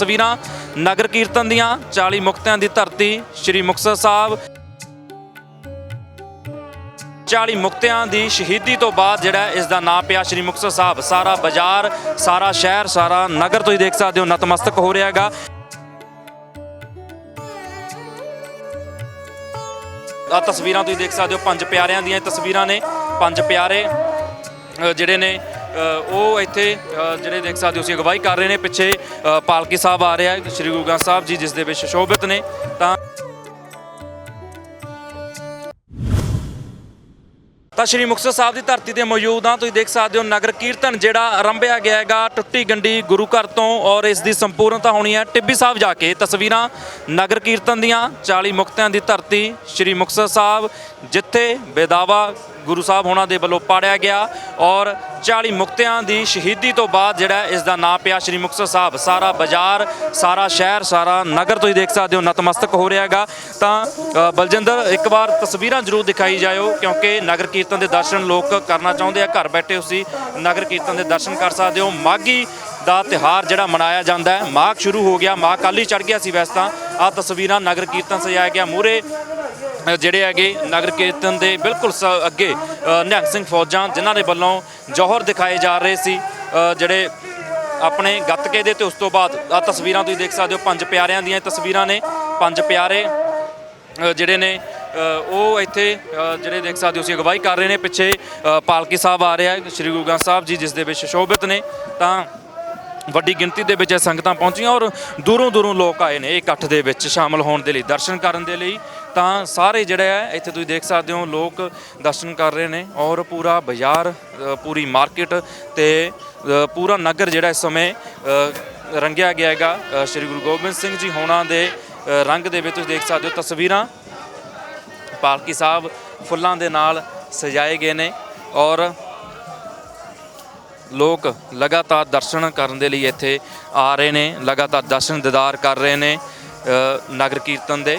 ਤਸਵੀਰਾਂ ਨਗਰ ਕੀਰਤਨ ਦੀਆਂ 40 ਮੁਕਤਿਆਂ ਦੀ ਧਰਤੀ, ਸ੍ਰੀ ਮੁਕਤਸਰ ਸਾਹਿਬ। 40 ਮੁਕਤਿਆਂ ਦੀ ਸ਼ਹੀਦੀ ਤੋਂ ਬਾਅਦ ਜਿਹੜਾ ਇਸ ਦਾ ਨਾਮ ਪਿਆ ਸ੍ਰੀ ਮੁਕਤਸਰ ਸਾਹਿਬ, ਸਾਰਾ ਬਾਜ਼ਾਰ, ਸਾਰਾ ਸ਼ਹਿਰ, ਸਾਰਾ ਨਗਰ ਤੁਸੀਂ ਦੇਖ ਸਕਦੇ ਹੋ, ਨਤਮਸਤਕ ਹੋ ਰਿਹਾ ਹੈਗਾ। ਆ ਤਸਵੀਰਾਂ ਤੁਸੀਂ ਦੇਖ ਸਕਦੇ ਹੋ, ਪੰਜ ਪਿਆਰਿਆਂ ਦੀਆਂ ਤਸਵੀਰਾਂ ਨੇ, ਪੰਜ ਪਿਆਰੇ ਜਿਹੜੇ ਨੇ ਉਹ ਇੱਥੇ ਜਿਹੜੇ ਦੇਖ ਸਕਦੇ ਹੋ ਤੁਸੀਂ, ਅਗਵਾਈ ਕਰ ਰਹੇ ਨੇ। ਪਿੱਛੇ ਪਾਲਕੀ ਸਾਹਿਬ ਆ ਰਿਹਾ ਸ੍ਰੀ ਗੁਰੂ ਗ੍ਰੰਥ ਸਾਹਿਬ ਜੀ, ਜਿਸ ਦੇ ਵਿੱਚ ਸ਼ੋਭਿਤ ਨੇ। ਤਾਂ ਤਾਂ ਸ਼੍ਰੀ ਮੁਕਤਸਰ ਸਾਹਿਬ ਦੀ ਧਰਤੀ ਤੇ ਮੌਜੂਦ ਹਾਂ। ਤੁਸੀਂ ਦੇਖ ਸਕਦੇ ਹੋ ਨਗਰ ਕੀਰਤਨ ਜਿਹੜਾ ਆਰੰਭਿਆ ਗਿਆ ਹੈਗਾ ਟੁੱਟੀ ਗੰਡੀ ਗੁਰੂ ਘਰ ਤੋਂ ਔਰ ਇਸ ਦੀ ਸੰਪੂਰਨਤਾ ਹੋਣੀ ਹੈ ਟਿੱਬੀ ਸਾਹਿਬ ਜਾ ਕੇ। ਤਸਵੀਰਾਂ ਨਗਰ ਕੀਰਤਨ ਦੀਆਂ 40 ਮੁਕਤਿਆਂ ਦੀ ਧਰਤੀ ਸ਼੍ਰੀ ਮੁਕਤਸਰ ਸਾਹਿਬ, ਜਿੱਥੇ ਬੇਦਾਵਾ ਗੁਰੂ ਸਾਹਿਬ ਹੋਣਾ ਦੇ ਵੱਲੋਂ ਪਾੜਿਆ ਗਿਆ ਔਰ 40 ਮੁਕਤਿਆਂ ਦੀ ਸ਼ਹੀਦੀ ਤੋਂ ਬਾਅਦ ਜਿਹੜਾ ਇਸ ਦਾ ਨਾਂ ਪਿਆ ਸ਼੍ਰੀ ਮੁਕਤਸਰ ਸਾਹਿਬ। ਸਾਰਾ ਬਾਜ਼ਾਰ, ਸਾਰਾ ਸ਼ਹਿਰ, ਸਾਰਾ ਨਗਰ ਤੁਸੀਂ ਦੇਖ ਸਕਦੇ ਹੋ, ਨਤਮਸਤਕ ਹੋ ਰਿਹਾ ਹੈਗਾ। ਤਾਂ ਬਲਜਿੰਦਰ, ਇੱਕ ਵਾਰ ਤਸਵੀਰਾਂ ਜ਼ਰੂਰ ਦਿਖਾਈ ਜਾਇਓ ਕਿਉਂਕਿ ਨਗਰ ਕੀਰਤਨ ਦੇ ਦਰਸ਼ਨ ਲੋਕ ਕਰਨਾ ਚਾਹੁੰਦੇ ਆ। ਘਰ ਬੈਠੇ ਤੁਸੀਂ ਨਗਰ ਕੀਰਤਨ ਦੇ ਦਰਸ਼ਨ ਕਰ ਸਕਦੇ ਹੋ। ਮਾਗੀ ਦਾ ਤਿਹਾਰ ਜਿਹੜਾ ਮਨਾਇਆ ਜਾਂਦਾ ਹੈ। ਮਾਘ ਸ਼ੁਰੂ ਹੋ ਗਿਆ, ਮਾਘ ਕੱਲ੍ਹ ਹੀ ਚੜ ਗਿਆ ਸੀ ਵੈਸੇ ਤਾਂ। ਆ ਤਸਵੀਰਾਂ ਨਗਰ ਕੀਰਤਨ ਸਜਾਇਆ ਗਿਆ। ਮੂਰੇ ਜਿਹੜੇ ਹੈਗੇ ਨਗਰ ਕੀਰਤਨ ਦੇ ਬਿਲਕੁਲ ਸ- ਅੱਗੇ ਨਿਹੰਗ ਸਿੰਘ ਫੌਜਾਂ ਜਿਨ੍ਹਾਂ ਦੇ ਵੱਲੋਂ ਜੋਹਰ ਦਿਖਾਏ ਜਾ ਰਹੇ ਸੀ ਜਿਹੜੇ ਆਪਣੇ ਗੱਤਕੇ ਦੇ ਤੇ ਉਸ ਤੋਂ ਬਾਅਦ ਆ ਤਸਵੀਰਾਂ ਤੁਸੀਂ ਦੇਖ ਸਕਦੇ ਹੋ, ਪੰਜ ਪਿਆਰਿਆਂ ਦੀਆਂ ਤਸਵੀਰਾਂ ਨੇ, ਪੰਜ ਪਿਆਰੇ ਜਿਹੜੇ ਨੇ ਉਹ ਇੱਥੇ ਜਿਹੜੇ ਦੇਖ ਸਕਦੇ ਹੋ ਤੁਸੀਂ ਅਗਵਾਈ ਕਰ ਰਹੇ ਨੇ, ਪਿੱਛੇ ਪਾਲਕੀ ਸਾਹਿਬ ਆ ਰਿਹਾ ਹੈ, ਸ੍ਰੀ ਗੁਰੂ ਗ੍ਰੰਥ ਸਾਹਿਬ ਜੀ, ਜਿਸ ਦੇ ਵਿੱਚ ਸ਼ੋਭਿਤ ਨੇ, ਤਾਂ ਵੱਡੀ ਗਿਣਤੀ ਦੇ ਵਿੱਚ ਇਹ ਸੰਗਤਾਂ ਪਹੁੰਚੀਆਂ ਔਰ ਦੂਰੋਂ ਦੂਰੋਂ ਲੋਕ ਆਏ ਨੇ। ਇਹ ਇਕੱਠ ਦੇ ਵਿੱਚ ਸ਼ਾਮਲ ਹੋਣ ਦੇ ਲਈ, ਦਰਸ਼ਨ ਕਰਨ ਦੇ ਲਈ। ਤਾਂ ਸਾਰੇ ਜਿਹੜੇ ਹੈ ਇੱਥੇ ਤੁਸੀਂ ਦੇਖ ਸਕਦੇ ਹੋ, ਲੋਕ ਦਰਸ਼ਨ ਕਰ ਰਹੇ ਨੇ ਔਰ ਪੂਰਾ ਬਾਜ਼ਾਰ ਪੂਰੀ ਮਾਰਕੀਟ ਤੇ ਪੂਰਾ ਨਗਰ ਜਿਹੜਾ ਇਸ ਸਮੇਂ ਰੰਗਿਆ ਗਿਆ ਹੈਗਾ। ਸ਼੍ਰੀ ਗੁਰੂ ਗੋਬਿੰਦ ਸਿੰਘ ਜੀ ਹੋਣਾ ਦੇ ਰੰਗ ਦੇ ਵਿੱਚ ਤੁਸੀਂ ਦੇਖ ਸਕਦੇ ਹੋ ਤਸਵੀਰਾਂ। ਪਾਲਕੀ ਸਾਹਿਬ ਫੁੱਲਾਂ ਦੇ ਨਾਲ ਸਜਾਏ ਗਏ ਨੇ ਔਰ ਲੋਕ ਲਗਾਤਾਰ ਦਰਸ਼ਨ ਕਰਨ ਦੇ ਲਈ ਇੱਥੇ ਆ ਰਹੇ ਨੇ, ਲਗਾਤਾਰ ਦਰਸ਼ਨ ਦਿਦਾਰ ਕਰ ਰਹੇ ਨੇ ਨਗਰ ਕੀਰਤਨ ਦੇ।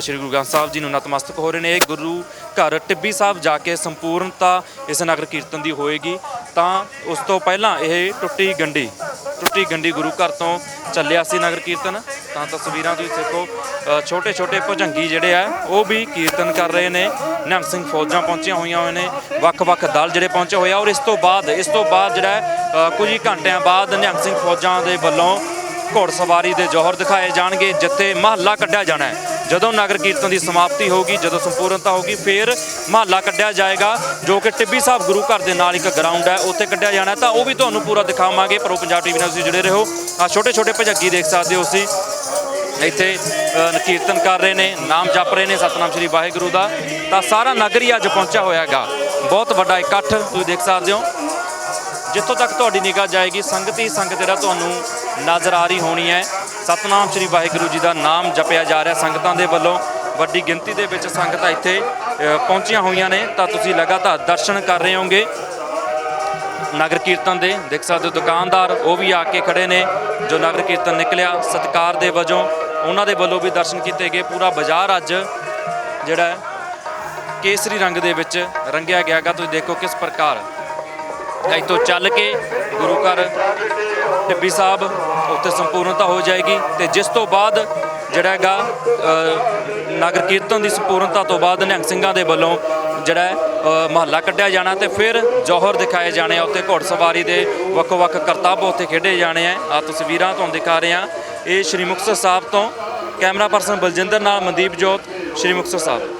ਸ਼੍ਰੀ ਗੁਰੂ ਗ੍ਰੰਥ ਸਾਹਿਬ ਜੀ ਨੂੰ ਨਤਮਸਤਕ ਹੋ ਰਹੇ ਨੇ। ਇਹ ਗੁਰੂ ਘਰ ਟਿੱਬੀ ਸਾਹਿਬ ਜਾ ਕੇ ਸੰਪੂਰਨਤਾ ਇਸ ਨਗਰ ਕੀਰਤਨ ਦੀ ਹੋਏਗੀ। ਤਾਂ ਉਸ ਤੋਂ ਪਹਿਲਾਂ ਇਹ ਟੁੱਟੀ ਗੰਡੀ ਟੁੱਟੀ ਗੰਡੀ ਗੁਰੂ ਘਰ ਤੋਂ ਚੱਲਿਆ ਸੀ ਨਗਰ ਕੀਰਤਨ। ਤਾਂ ਤਸਵੀਰਾਂ ਤੁਸੀਂ ਦੇਖੋ ਛੋਟੇ ਛੋਟੇ ਭੁਜੰਗੀ ਜਿਹੜੇ ਆ, ਉਹ ਵੀ ਕੀਰਤਨ ਕਰ ਰਹੇ ਨੇ। ਨਿਹੰਗ ਸਿੰਘ ਫੌਜਾਂ ਪਹੁੰਚੀਆਂ ਹੋਈਆਂ ਹੋਏ ਨੇ, ਵੱਖ-ਵੱਖ ਦਲ ਜਿਹੜੇ ਪਹੁੰਚੇ ਹੋਏ ਆ। ਔਰ ਇਸ ਤੋਂ ਬਾਅਦ, ਇਸ ਤੋਂ ਬਾਅਦ ਜਿਹੜਾ ਕੁਝ ਹੀ ਘੰਟਿਆਂ ਬਾਅਦ ਨਿਹੰਗ ਸਿੰਘ ਫੌਜਾਂ ਦੇ ਵੱਲੋਂ ਘੋੜਸਵਾਰੀ ਦੇ ਜੌਹਰ ਦਿਖਾਏ ਜਾਣਗੇ, ਜਿੱਥੇ ਮਹੱਲਾ ਕੱਢਿਆ ਜਾਣਾ ਹੈ। ਜਦੋਂ ਨਗਰ ਕੀਰਤਨ ਦੀ ਸਮਾਪਤੀ ਹੋਗੀ ਜਦੋਂ ਸੰਪੂਰਨਤਾ ਹੋਗੀ ਫਿਰ ਮਹੱਲਾ ਕੱਢਿਆ ਜਾਏਗਾ, ਜੋ ਕਿ ਟਿੱਬੀ ਸਾਹਿਬ ਗੁਰੂ ਘਰ ਦੇ ਨਾਲ ਇੱਕ ਗਰਾਊਂਡ ਹੈ, ਉੱਥੇ ਕੱਢਿਆ ਜਾਣਾ ਤਾਂ ਉਹ ਵੀ ਤੁਹਾਨੂੰ ਪੂਰਾ ਦਿਖਾਵਾਂਗੇ, ਪਰ ਉਹ ਪੰਜਾਬ ਟੀਵੀ ਨਾਲ ਤੁਸੀਂ ਜੁੜੇ ਰਹੋ। ਆ ਛੋਟੇ ਛੋਟੇ ਭਜੱਗੀ ਦੇਖ ਸਕਦੇ ਹੋ ਤੁਸੀਂ। ਇੱਥੇ ਕੀਰਤਨ ਕਰ ਰਹੇ ਨੇ, ਨਾਮ ਜਪ ਰਹੇ ਨੇ ਸਤਨਾਮ ਸ੍ਰੀ ਵਾਹਿਗੁਰੂ ਦਾ। ਤਾਂ ਸਾਰਾ ਨਗਰ ਹੀ ਅੱਜ ਪਹੁੰਚਿਆ ਹੋਇਆ ਹੈਗਾ। ਬਹੁਤ ਵੱਡਾ ਇਕੱਠ ਤੁਸੀਂ ਦੇਖ ਸਕਦੇ ਹੋ। ਜਿੱਥੋਂ ਤੱਕ ਤੁਹਾਡੀ ਨਿਗਾਹ ਜਾਏਗੀ, ਸੰਗਤ ਹੀ ਸੰਗਤ ਜਿਹੜਾ ਤੁਹਾਨੂੰ ਨਜ਼ਰ ਆ ਰਹੀ ਹੋਣੀ ਹੈ। ਸਤਨਾਮ ਸ੍ਰੀ ਵਾਹਿਗੁਰੂ ਜੀ ਦਾ ਨਾਮ ਜਪਿਆ ਜਾ ਰਿਹਾ ਸੰਗਤਾਂ ਦੇ ਵੱਲੋਂ। ਵੱਡੀ ਗਿਣਤੀ ਦੇ ਵਿੱਚ ਸੰਗਤਾਂ ਇੱਥੇ ਪਹੁੰਚੀਆਂ ਹੋਈਆਂ ਨੇ। ਤਾਂ ਤੁਸੀਂ ਲਗਾਤਾਰ ਦਰਸ਼ਨ ਕਰ ਰਹੇ ਹੋਗੇ ਨਗਰ ਕੀਰਤਨ ਦੇ, ਦੇਖ ਸਕਦੇ ਹੋ, ਦੁਕਾਨਦਾਰ ਉਹ ਵੀ ਆ ਕੇ ਖੜੇ ਨੇ। ਜੋ ਨਗਰ ਕੀਰਤਨ ਨਿਕਲਿਆ, ਸਤਕਾਰ ਦੇ ਵਜੋਂ ਉਹਨਾਂ ਦੇ ਵੱਲੋਂ ਵੀ ਦਰਸ਼ਨ ਕੀਤੇ ਗਏ। ਪੂਰਾ ਬਾਜ਼ਾਰ ਅੱਜ ਜਿਹੜਾ ਕੇਸਰੀ ਰੰਗ ਦੇ ਵਿੱਚ ਰੰਗਿਆ ਗਿਆ ਹੈਗਾ। ਤੁਸੀਂ ਦੇਖੋ ਕਿਸ ਪ੍ਰਕਾਰ ਇੱਥੋਂ ਚੱਲ ਕੇ ਗੁਰੂ ਘਰ ਟਿੱਬੀ ਸਾਹਿਬ ਉੱਥੇ ਸੰਪੂਰਨਤਾ ਹੋ ਜਾਏਗੀ ਤੇ ਜਿਸ ਤੋਂ ਬਾਅਦ ਜਿਹੜਾ ਹੈਗਾ ਨਗਰ ਕੀਰਤਨ ਦੀ ਸੰਪੂਰਨਤਾ ਤੋਂ ਬਾਅਦ ਨਿਹੰਗ ਸਿੰਘਾਂ ਦੇ ਵੱਲੋਂ ਜਿਹੜਾ ਹੈ, ਮਹੱਲਾ ਕੱਢਿਆ ਜਾਣਾ ਤੇ ਫਿਰ ਜੋਹਰ ਦਿਖਾਏ ਜਾਣੇ ਆ। ਉੱਥੇ ਘੋੜਸਵਾਰੀ ਦੇ ਵੱਖੋ ਵੱਖ ਕਰਤੱਵ ਉੱਥੇ ਖੇਡੇ ਜਾਣੇ ਆ। ਆ ਤਸਵੀਰਾਂ ਤੁਹਾਨੂੰ ਦਿਖਾ ਰਹੇ ਆ ਇਹ ਸ਼੍ਰੀ ਮੁਕਤਸਰ ਸਾਹਿਬ ਤੋਂ ਕੈਮਰਾ ਪਰਸਨ ਬਲਜਿੰਦਰ ਨਾਲ ਮਨਦੀਪ ਜੋਤ ਸ਼੍ਰੀ ਮੁਕਤਸਰ ਸਾਹਿਬ।